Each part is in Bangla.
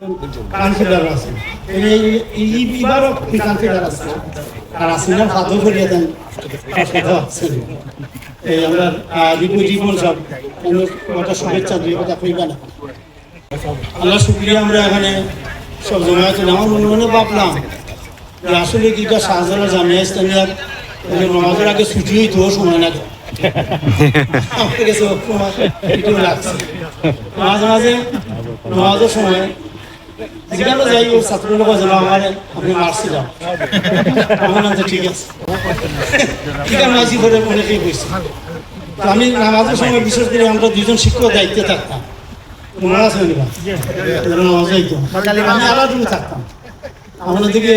কনফিডার আছে। এই এই এবারও কনফিডার আছে। আর আসিনা সাধু করিয়া দেন। এই মনে মনে আসলে ইসলামিয়ার নামাজের আগে ছুটি হইতো সময় না। আমার কাছে একটু মাঝে মাঝে নামাজের সময় যাই ও আমার আপনি আমার ঠিক আছে করে আমি নামাজের সময় বিশেষ করে আমরা দুজন শিক্ষক দায়িত্বে থাকতাম মনে নামাজ আমি আলাদা থাকতাম আমাদের দিকে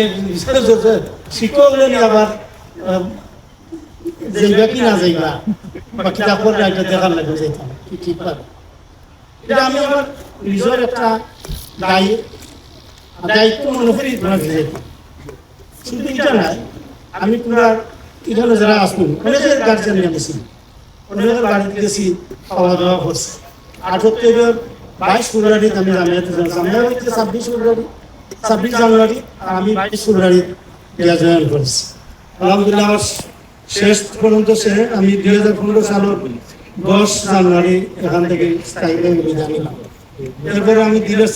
শিক্ষক হলে আবার যাইবা কি না যাইবা বা কিতাব দেখার লাগে যাইতাম কি ঠিক পাবে এটা আমি আমার নিজের একটা দায়িত্ব করি তোমার যেতাম শুধু এটা নাই আমি পুরা এখানে যারা আসবেন অনেকের গার্জেন গেছি অনেকের বাড়িতে গেছি খাওয়া দাওয়া করছি আঠারো বাইশ ফেব্রুয়ারি আমি জামিয়াতে যাই জামিয়া হচ্ছে ছাব্বিশ ফেব্রুয়ারি, ছাব্বিশ জানুয়ারি আমি বাইশ ফেব্রুয়ারি ইয়া জয়েন করেছি। আলহামদুলিল্লাহ শেষ পর্যন্ত সে, আমি দুই হাজার পনেরো সালের দশ জানুয়ারি এখান থেকে স্থায়ীভাবে বিদায় নিলাম এরপরে আমি দিলের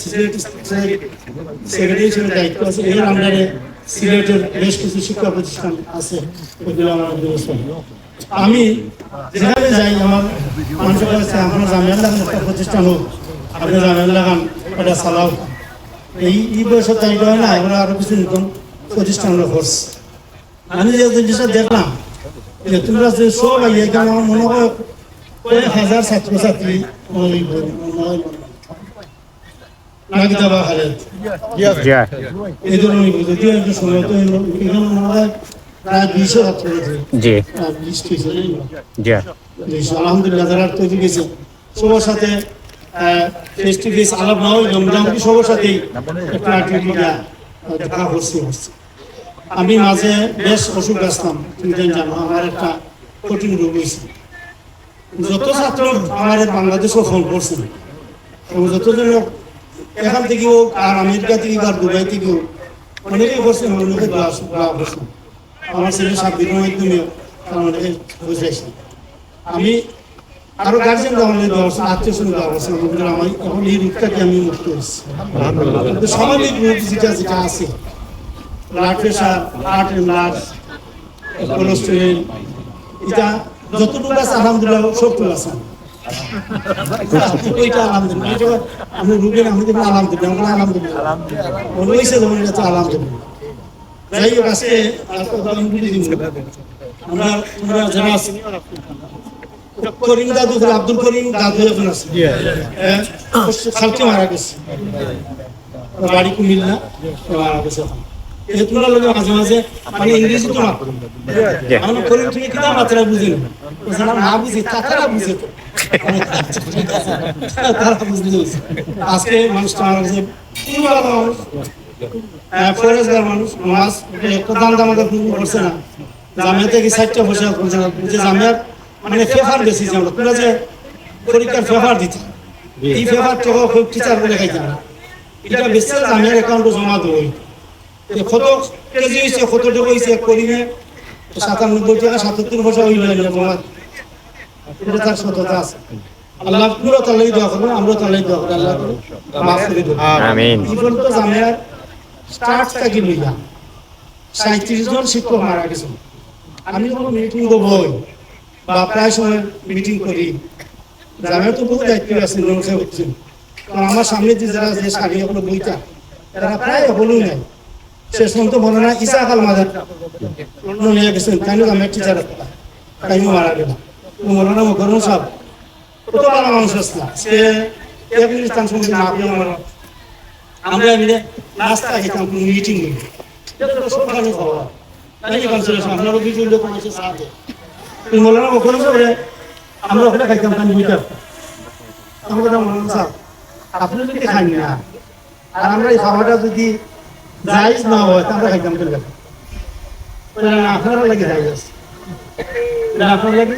সেক্রেটারি দায়িত্ব আছে। আন্ডারে সিলেটের বেশ কিছু শিক্ষা প্রতিষ্ঠান আছে ওইগুলো আমার আমি যাই, আমার মানুষের কাছে আপনার লাগান একটা প্রতিষ্ঠান হোক, আপনি জামিয়ার লাগান ওটা চালাও। এই এই বয়সে তাই হয় না এবার আরও কিছু নতুন প্রতিষ্ঠান ফোর্স আমি যে জিনিসটা দেখলাম, যে তোমরা যে সব আমার মনে হয় কয়েক হাজার ছাত্রছাত্রী ওই নাগিদা বা এই ধরনের যদিও একটু সময় তো এখানে প্রায় দুইশো ছাত্র আছে জি। বিশ ত্রিশ জি। আলহামদুলিল্লাহ যারা তৈরি গেছে সবার সাথে ফেস টু ফেস আলাপ না হইল মোটামুটি সবার সাথেই একটা activity দেখা করছি হচ্ছে। আমি মাঝে বেশ অসুখ আসতাম তুমি জানি জানো আমার একটা কঠিন রোগ হয়েছে। যত ছাত্র আমার বাংলাদেশও ফোন করছে এবং যতজন এখান থেকে আর আমেরিকা থেকে আর দুবাই থেকে হোক অনেকেই করছে অনেকে দোয়া আমার ছেলে সাব্বির মাধ্যমে অনেকে বুঝাইছে। আমি আরও গার্জেন আত্মীয় স্বজন আমাদের আমার এখন এই রূপটাকে আমি মুক্ত কিন্তু স্বাভাবিক রূপ যেটা যেটা আছে, blood pressure, heart blood cholesterol, এটা যতটুকু আছে, আলহামদুলিল্লাহ, সবটুকু আছে। ওইটা আলহামদুলিল্লাহ এটা আমি রুগীর আমি দেবেন আলহামদুলিল্লাহ আলহামদুলিল্লাহ মনে হয়েছে যেমন এটা তো আলহামদুলিল্লাহ যাই হোক আজকে আর কথা আমি বলে দিব। আমরা আমরা যারা আছি করিম দাদু আব্দুল করিম দাদু এখন আছে খালকে মারা গেছে বাড়ি কুমিল না মারা গেছে তোমরা লোকে মাঝে মাঝে মানে ইংরেজি তো আমরা করিম তুমি কিনা মাত্রা বুঝি না বুঝি তারা বুঝে তো। আজকে মানুষ মানে জমা দেবো কেজি হয়েছে সাতানব্বই টাকা সাতাত্তর পয়সা জমা এটা তার সততা আছে। আল্লাহ পুরো তালাই দোয়া করবেন আমরাও তালাই দোয়া করি আল্লাহ মাফ করে দেবো আমিন। এই পর্যন্ত জামিয়ার স্টার্ট থাকি লইয়া সাঁত্রিশ জন শিক্ষক মারা গেছে আমি যখন মিটিং বই বা প্রায় সময় মিটিং করি। জামিয়ার তো বহু দায়িত্ব আছে নমসে হচ্ছে। কারণ আমার সামনে যে যারা যে এগুলো বইটা তারা প্রায় নাই। শেষ পর্যন্ত বলে না ইসা মাদার। নিয়ে গেছেন তাই টিচার তাই মারা গেল। মৌলানা মুখরম সাহেব কত ভালো মানুষ আসলাম সে এক মিনিট তার সঙ্গে না আপনি আমার। আমরা মিলে নাস্তা খেতাম, কোনো মিটিং নেই। সকালে খাওয়া তাই কনসালেশন আপনারও কিছু লোক আছে সাথে তুমি বলো না আমরা ওখানে খাইতাম বুঝতে আমরা মনে সাহেব আপনি যদি খান না। আর আমরা এই খাওয়াটা যদি জায়জ না হয়, তা আমরা খাইতাম কেন আপনারা লাগে জায়জ আপনার লাগে?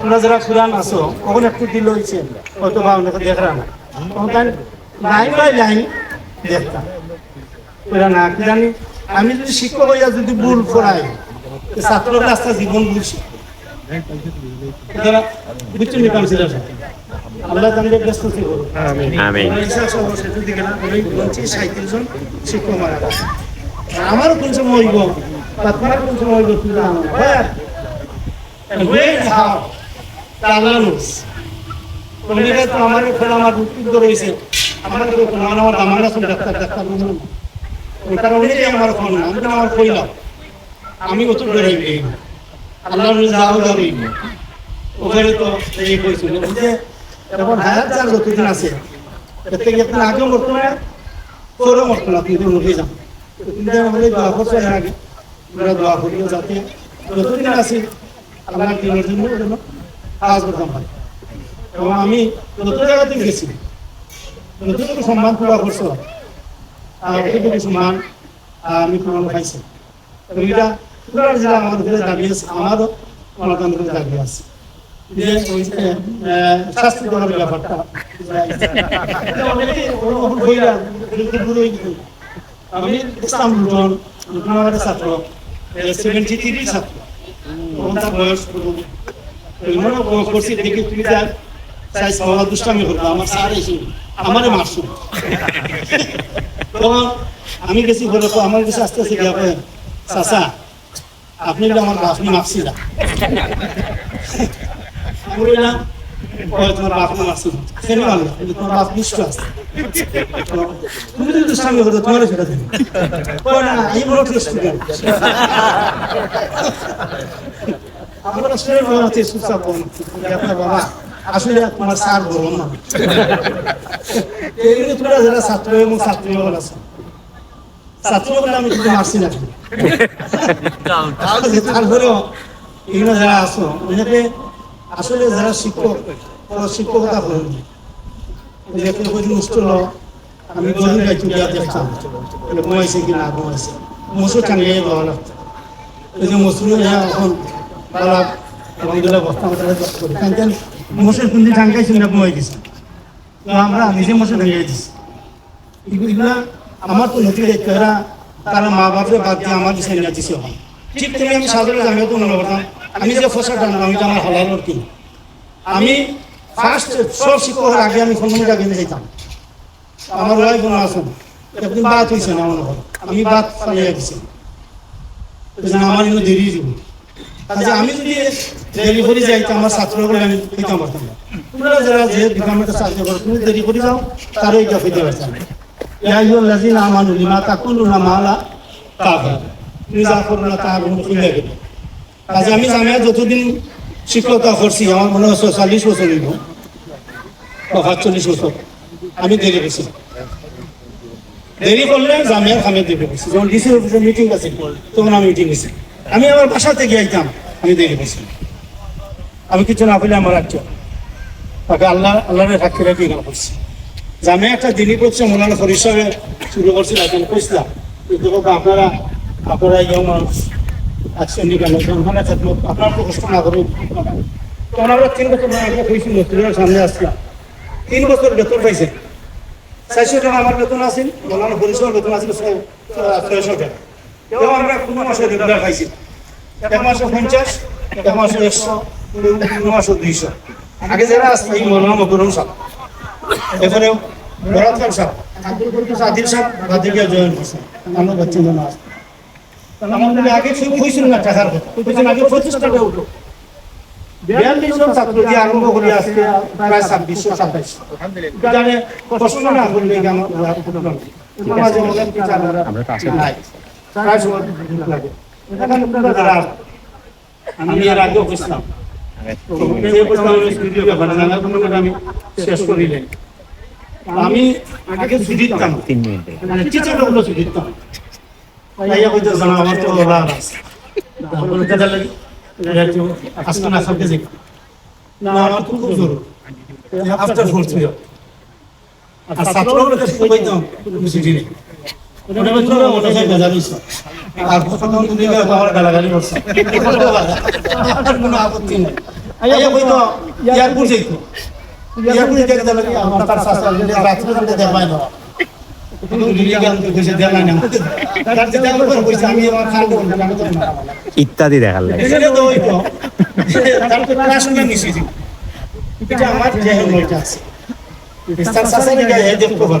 তোমরা যারা ফুরান আসো কখন একটু দিল হয়েছে হয়তো বা অনেকে দেখরা না। তখন তাই লাইন বাই লাইন দেখতাম। এরা না কি জানি? আমি যদি শিক্ষক হইয়া যদি ভুল করাই ছাত্রের রাস্তা জীবন বুঝছি বুঝছেন কাউন্সিলার আল্লাহ তাদের ব্যস্ত ছিল। আমিন। শিক্ষক মারা আমারও কোন সময় হইব? বা তোমার কোন সময় হইব? না। Where? How? কাছে ডাক্তার ডাক্তার বলুন। না। ওই কারণে অনেকেই আমার ফোন, আমি তো আমার কইলাম আমি অত তো এই কইছিল যে হায়াত যার যতদিন আছে এর থেকে একদিন আগেও মরতো না তোরও মরতো না তুই তো যাতে যতদিন আছি আল্লাহ দিনের জন্য যেন কাজ করতাম পারি এবং আমি যত জায়গাতে গেছি যতটুকু সম্মান পুরা করছ। আর অতটুকু সম্মান আমি প্রমাণ পাইছি। এবং এটা পুরা জেলা আমার উপরে দাবি আছে, আমারও গণতন্ত্রের দাবি আছে। ওই। আমি ইসলাম লুটন ছাত্র সেভেন্টি ছাত্র। তখন তার বয়স করছি, দেখি তুমি যা সবাই দুষ্টামি করব। আমার স্যার এসে আমারে তখন আমি গেছি তো আমার কাছে আস্তে আস্তে গিয়ে চাচা, আপনি বলে আমার বাপনি মারছি না। তোমার আছে। তুমি আমি আমরা হওয়া আছে সুসাপ আপনার বাবা? আসলে তোমার স্যার বড় না। এগুলো তোমরা যারা ছাত্র এবং ছাত্রী সকল আছে ছাত্র বলে আমি কিন্তু মারছি না তারপরেও এগুলো যারা আছো অনেকে আসলে যারা শিক্ষক শিক্ষকতা করেন খুব মুষ্ট হলো, আমি বলে মসুর এই মসুর এখন বালা এবং এগুলো বস্তা মতো করি। কারণ মসুর কুন্দি টাঙ্গাইছি না ঘুমাই দিছে তো আমরা নিজে মসুর টাঙ্গাই দিছি এগুলা আমার তো নথি দেখতে তারা মা বাপরে বাদ দিয়ে আমার বিষয় নিয়ে দিছে হয় ঠিক তেমনি আমি সাধারণ আমিও তো মনে করতাম, আমি যে ফসল টানলাম আমি তো আমার হালালোর কিনি আমি ফার্স্ট সব শিক্ষকের আগে আমি আগে নিয়ে যেতাম আমার ওয়াইফ বোন আসুন একদিন বাদ হয়েছে না হয়। আমি বাদ ফালিয়ে গেছি। আমার জন্য দেরি যাব কাজে আমি যদি দেরি করে যাই তো আমার ছাত্রগুলো আমি পারতাম না তোমরা যারা যে ডিপার্টমেন্টে করো তুমি দেরি করে যাও তারও এটা পেতে পারতাম ইয়া আইয়ুহাল লাযিনা আমানু লিমা তাকুলুনা মা লা তাফআলুন তুমি যা করো না তা কাজে আমি জামিয়া যতদিন শিক্ষকতা করছি আমার মনে হয় চল্লিশ বছর হইব। বা পাঁচচল্লিশ বছর। আমি দেরি গেছি দেরি করলে জামিয়ার খামে গেছি যখন ডিসি অফিসে মিটিং আছে তখন আমি মিটিং গেছি আমি আমার বাসাতে গিয়ে আইতাম। আমি দেরি গেছি আমি কিছু না পেলে আমার রাখছো তাকে আল্লাহ আল্লাহরে সাক্ষী রেখে গান করছি জামিয়া একটা দিনই করছে মৌলানা পরিসরে শুরু করছিল এখন কইছিলাম কিন্তু আপনারা আপনারা ইয়ে মানুষ আজকে নিকাল ওখানে থাকল আপনার তো কষ্ট না করুন। তখন আমরা তিন বছর আগে হয়েছিল স্টুডেন্টের সামনে আসলাম তিন বছর বেতন পাইছে। চারশো টাকা আমার বেতন আছিল মৌলানা পরিসর বেতন ছয়- ছয়শো টাকা। এবং আমরা কোনো মাসে রেগুলার খাইছি? এক মাসে পঞ্চাশ এক মাসে একশো কোনো মাসে দুইশো। আগে যারা আসছে এই মৌলানা মকরম সাহেব এরপরে বরাত খান আব্দুল কুদ্দুস আদিল সাহেব বাদে গিয়ে জয়েন করছে আমার বাচ্চা যেন আসছে আমাদের আগে শুরু হয়েছিল না টাকার কথা। হয়েছিল আগে পঁচিশ টাকা উঠো বিয়াল্লিশ জন ছাত্র দিয়ে আরম্ভ করে আজকে প্রায় ছাব্বিশশো সাতাইশ জানে কষ্ট না করলে আমার প্রায় সময় লাগে। আমি এর আগেও বুঝলাম আমি শেষ করিলেন আমি আগে ছুটি দিতাম মানে টিচারগুলো ছুটি দিতাম তাই হয়তো জানা আমার তো ওলা আছে। তারপরে দেখা লাগে আজকে না সবকে দেখি। না আমার খুব খুব জোর আফটার ফোর্থ আর ছাত্রগুলো কাছে কইতাম কিছু আর প্রথম তুমি আমার গালাগালি করছে। কোনো আপত্তি নেই। আইয়া কইতো এয়ারপোর্ট যাইতো এয়ারপোর্ট দেখতে লাগে আমার তার শাস্ত্র রাত্রে রাত্রে দেখবাই না। ইত্যাদি দেখার লাগে। আমার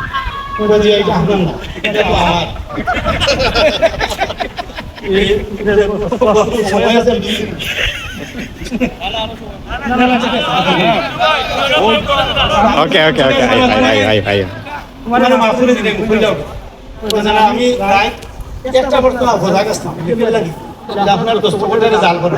ওটা যে এটা আমার না এটা তো আমার সময় আছে okay okay okay hi hi hi মানে মাফ দিলেন কই যাও আমি রাত একটা বর্তমান বোঝা গেছে না লাগি আপনার কোটারে জাল করে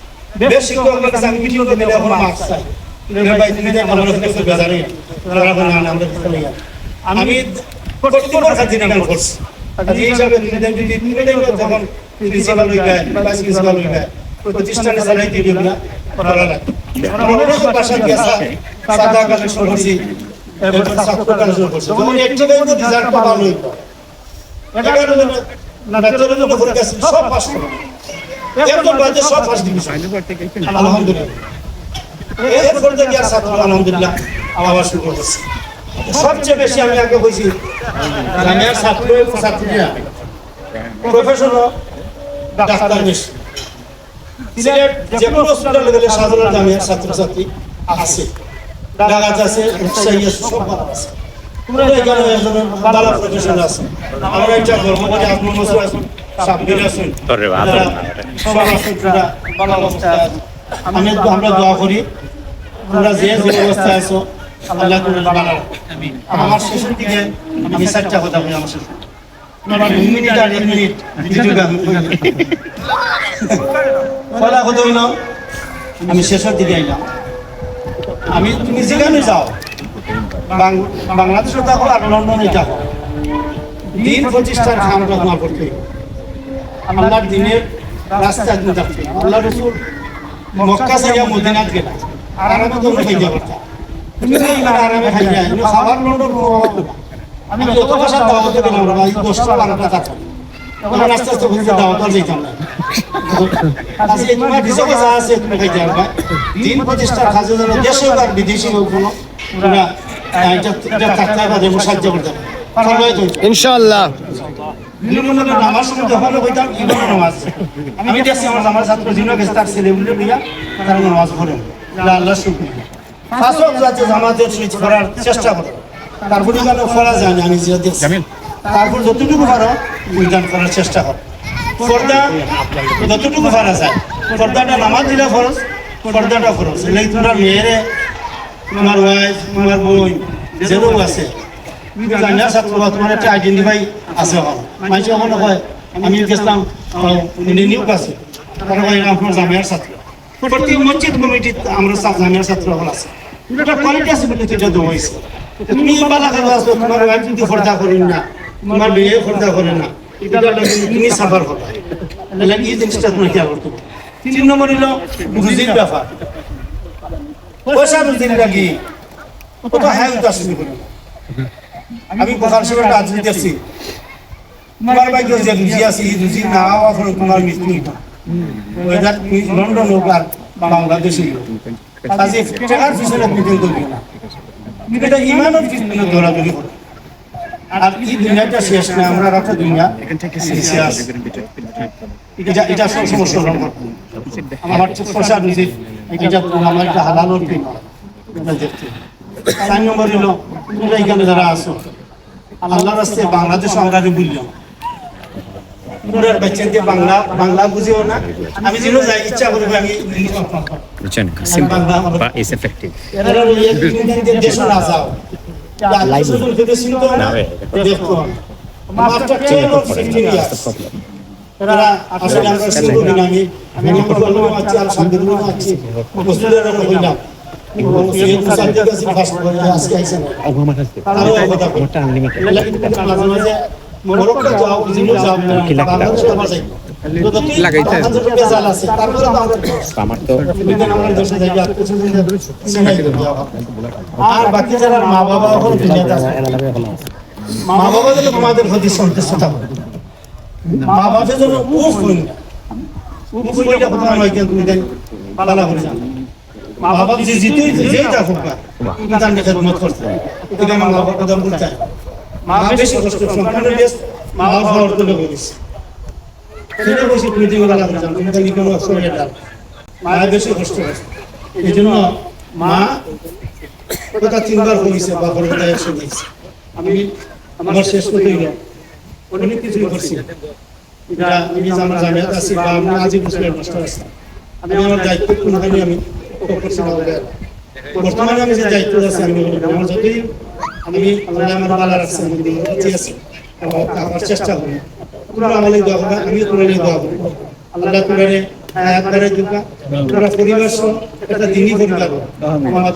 বেশ শিক্ষকের কাছে আমি ভিডিও দিলে এখন মার্কস চাই ভাই তুমি আমার কিছু বেজারে তারা বলে না আমরা দিতে আমি প্রত্যেক বছর দিন আমি করছি। এই হিসাবে নিবেদন যদি নিবেদন তখন প্রিন্সিপাল হইবে ভাইস প্রিন্সিপাল হইবে প্রতিষ্ঠানে দিবি না করা লাগে আমরা অনেক সাদা করছি ছাত্র করছি। যখন এগারো না সব পাস একদম বাজে সব ফার্স্ট ডিভিশন আলহামদুলিল্লাহ। এরপর থেকে আর ছাত্র আলহামদুলিল্লাহ আবার শুরু করছে সবচেয়ে বেশি আমি আগে বলছি গ্রামের ছাত্র এবং ছাত্রীরা প্রফেশন ডাক্তার বেশি। সিলেট যে কোনো হসপিটালে গেলে সাধারণ গ্রামের ছাত্রছাত্রী আছে। ডাকাত আছে উৎসাহী আছে সব আছে। তোমরা এখানে একজন ভালো প্রফেশন আছে। আমরা একটা গর্ব করি আপনার মতো আছেন সাব্বির আছেন আছেন ভালো অবস্থায় আমি আমরা দোয়া করি। তোমরা যে যে অবস্থায় আছো আল্লাহ রাখো। আমার শেষের দিকে আমি চারটা কথা বলি আমার শেষে। মিনিট আর এক মিনিট ভিডিও কথা হইল আমি শেষের দিকে আইলাম। আমি তুমি যেখানে যাও বাং- বাংলাদেশে থাকো আর লন্ডনে থাকো দিন প্রতিষ্ঠার খান রত্না করতে আল্লাহর দিনের রাস্তা দিন থাকতে আল্লাহ রসুল মক্কা সাইয়া মদিনাত গেলা। আরামে তো খাইয়া পারতা তুমি তো ইমান আরামে খাইয়া এনে খাবার লন্ডন আমি যত ভাষা দাওয়াতে গেলাম রে ভাই দশটা বারোটা থাকতাম এখন আস্তে আস্তে বুঝতে দাওয়াত আর যেতাম না। আজকে তোমার কিছু কথা আছে তুমি খাইতে পারবা। দিন প্রতিষ্ঠার কাজে যেন দেশে আর বিদেশে হোক কোনো তোমরা এটা থাকতে এবং সাহায্য করতে পারবে। ইনশাআল্লাহ। নামাজ আমি দেখছি আমার আমার ছাত্র যিনি গেছে তার ছেলে বলে লইয়া তারা নামাজ পড়েন। আল্লাহ আল্লাহ শুক্রিয়া। ফাঁসক যাতে জামাতের সুইচ করার চেষ্টা করে। তারপরে যেন করা যায় আমি দেখছি। তারপর যতটুকু পারো উইধান করার চেষ্টা করো। পর্দা যতটুকু পারা যায় পর্দাটা নামাজ দিলে খরচ পর্দাটা খরচ। এলে তোমার মেয়েরে তোমার ওয়াইফ তোমার বোন যেরকম আছে জানা ছাত্র বা তোমার একটা আইডেন্টিফাই আছে এখন মানুষ এখন কয় আমি গেছিলাম নিউক আছে তারা ভাই আমার জামিয়ার ছাত্র প্রতি মসজিদ কমিটির আমরা জামিয়ার ছাত্র হল আছে এটা কোয়ালিটি আছে বলে এটা দেওয়া হয়েছে তুমি বালা খাওয়া আছো তোমার ওয়াইফ যদি খরচা করেন না তোমার বিয়ে খরচা করে না এটা তুমি সাফার করবা তাহলে এই জিনিসটা তুমি খেয়াল করতে তিন নম্বর হলো রুজির ব্যাপার পয়সা রুজির লাগি কত হাই উদাসীন করি আমি বোকার সঙ্গে রাজনীতি আছি তোমার ভাগ্য যে রুজি আছে রুজি না হওয়া করে তোমার মৃত্যু লন্ডন হোক আর বাংলাদেশে পিছনে মিটিং না। এটা দৌড়াদৌড়ি আর এই দুনিয়াটা শেষ না, আমরা দুনিয়া এটা এটা সব আমার। পয়সা রুজি এটা আমার একটা হালাল দেখতে চার নম্বর হলো তোমরা এখানে যারা আছো আল্লাহ রাস্তায় বাংলাদেশ আমরা বললাম পুরার বাচ্চাদের বাংলা বাংলা বুঝিও না। আমি যেন যাই ইচ্ছা করব আমি ইংলিশ কনফার্ম করব। Which one? Simple, but it's effective. এরা রইয়া না যাও। লাইভ দেখতো দেখতো master ten of fifteen years এরা আসলে আমরা শুরু করি না। আমি। আমি আমার বলব আছি আছি। মুসলিমের হইলাম করে জিনো আমার আর করে বাকি যারা মা বাবা মা বাবা যেন আমাদের প্রতি সন্তুষ্ট মা বাবা যেন উফ হই না উফ হইলে কথা নয় কিন্তু পালা করে যান মা বাবা যে জিতে যেই থাকুক না ইনসান কে খেদমত করতে এটা মা বাবা কথা বলতে মা বেশি কষ্ট বেশ মা বাবা হওয়ার তো বলিস সেটা বেশি তুমি দিকে লাগা যান তুমি জানি কোনো অসুবিধা নেই মা বেশি কষ্ট করে এই জন্য মা কথা তিনবার বা পরিবার একশো দিয়েছে আমি আমার শেষ করতে গেল অনেক কিছুই করছি। এটা আমি আমার জামিয়াত আছি, বা আমি আজই মুসলিম মাস্টার আছি। আমি আমার দায়িত্ব কোনখানে আমি। না বলে বর্তমানে আমি যে দায়িত্ব আছি আমি আমার যদি আমি আল্লাহ আমার ভালো রাখছে আমি যদি বেঁচে আমার আমার চেষ্টা করি তোমরা আমাকে দোয়া করবে আমি তোমাদের দোয়া করব। আল্লাহ তোমাদের হায়াত বাড়াই দিবা তোমরা পরিবার সহ একটা দিনই পরিবার আমার